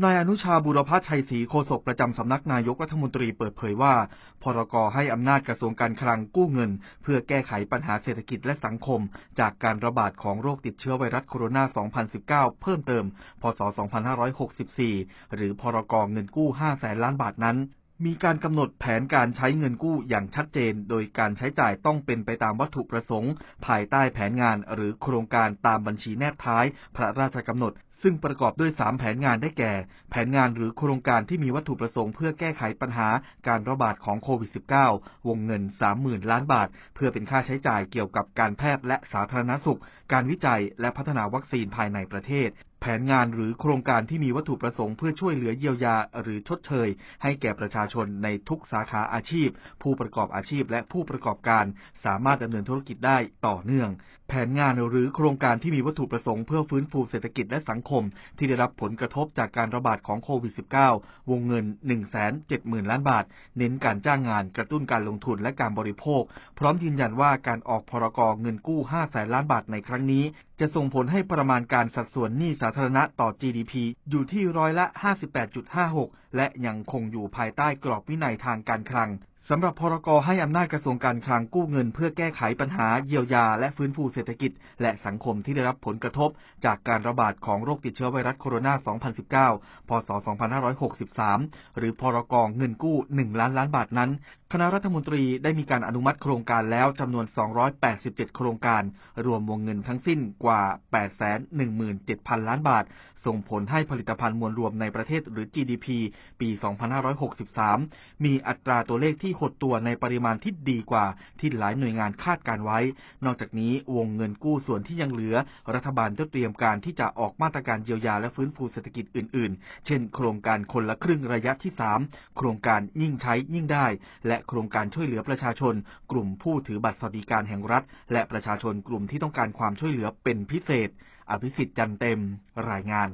นายอนุชาบุรพชัยศรีโฆษกประจำสำนักนายกรัฐมนตรีเปิดเผยว่า พรกให้อำนาจกระทรวงการคลังกู้เงิน เพื่อแก้ไขปัญหาเศรษฐกิจและสังคม จากการระบาดของโรคติดเชื้อไวรัสโคโรนา 2019 เพิ่มเติม พศ 2564 หรือพรกเงินกู้ 5 แสนล้านบาทนั้นมีการกำหนดแผนการใช้เงินกู้อย่างชัดเจน โดยการใช้จ่ายต้องเป็นไปตามวัตถุประสงค์ ภายใต้แผนงานหรือโครงการตามบัญชีแนบท้าย พระราชกำหนด ซึ่งประกอบด้วย 3 แผนงานได้แก่ แผนงานหรือโครงการที่มีวัตถุประสงค์เพื่อแก้ไขปัญหาการระบาดของโควิด -19 วงเงิน 30,000 ล้านบาท เพื่อเป็นค่าใช้จ่ายเกี่ยวกับการแพทย์และสาธารณสุข การวิจัยและพัฒนาวัคซีนภายในประเทศ แผนงานหรือโครงการที่มีวัตถุประสงค์เพื่อช่วยเหลือเยียวยาหรือชดเชย ให้แก่ประชาชนในทุกสาขาอาชีพ ผู้ประกอบอาชีพและผู้ประกอบการสามารถดำเนินธุรกิจได้ต่อเนื่อง แผนงานหรือโครงการที่มีวัตถุประสงค์เพื่อฟื้นฟูเศรษฐกิจและสังคม ที่ได้รับผลกระทบจากการระบาดของโควิด -19 วงเงิน 170,000 ล้านบาท เน้นการจ้างงานกระตุ้นการลงทุนและการบริโภค พร้อมยืนยันว่าการออกพรกเงินกู้ 5 แสนล้านบาทในครั้งนี้ จะส่งผลให้ประมาณการสัดส่วนหนี้สาธารณะต่อ GDP อยู่ที่ร้อยละ 58.56 และยังคงอยู่ภายใต้กรอบวินัยทางการคลัง สำหรับพรกให้อำนาจกระทรวงการคลังกู้เงิน เพื่อแก้ไขปัญหาเยียวยา และฟื้นฟูเศรษฐกิจ และสังคมที่ได้รับผลกระทบ จากการระบาดของโรคติดเชื้อไวรัสโคโรนา 2019 พศ 2563 หรือพรกเงินกู้ 1 ล้านล้านบาทนั้น คณะรัฐมนตรีได้มีการอนุมัติโครงการแล้วจำนวน 287 โครงการ รวมวงเงินทั้งสิ้นกว่า 817,000 ล้านบาท ส่งผลให้ผลิตภัณฑ์มวลรวมในประเทศหรือ GDP ปี 2563 มีอัตราตัวเลขที่หดตัวในปริมาณที่ดีกว่าที่หลายหน่วยงานคาดการไว้ นอกจากนี้วงเงินกู้ส่วนที่ยังเหลือ รัฐบาลจะเตรียมการที่จะออกมาตรการเยียวยาและฟื้นฟูเศรษฐกิจอื่น ๆ เช่น โครงการคนละครึ่งระยะที่ 3 โครงการยิ่งใช้ยิ่งได้ และโครงการช่วยเหลือประชาชน กลุ่มผู้ถือบัตรสวัสดิการแห่งรัฐ และประชาชนกลุ่มที่ต้องการความช่วยเหลือเป็นพิเศษ อภิสิทธิ์จันเต็ม รายงาน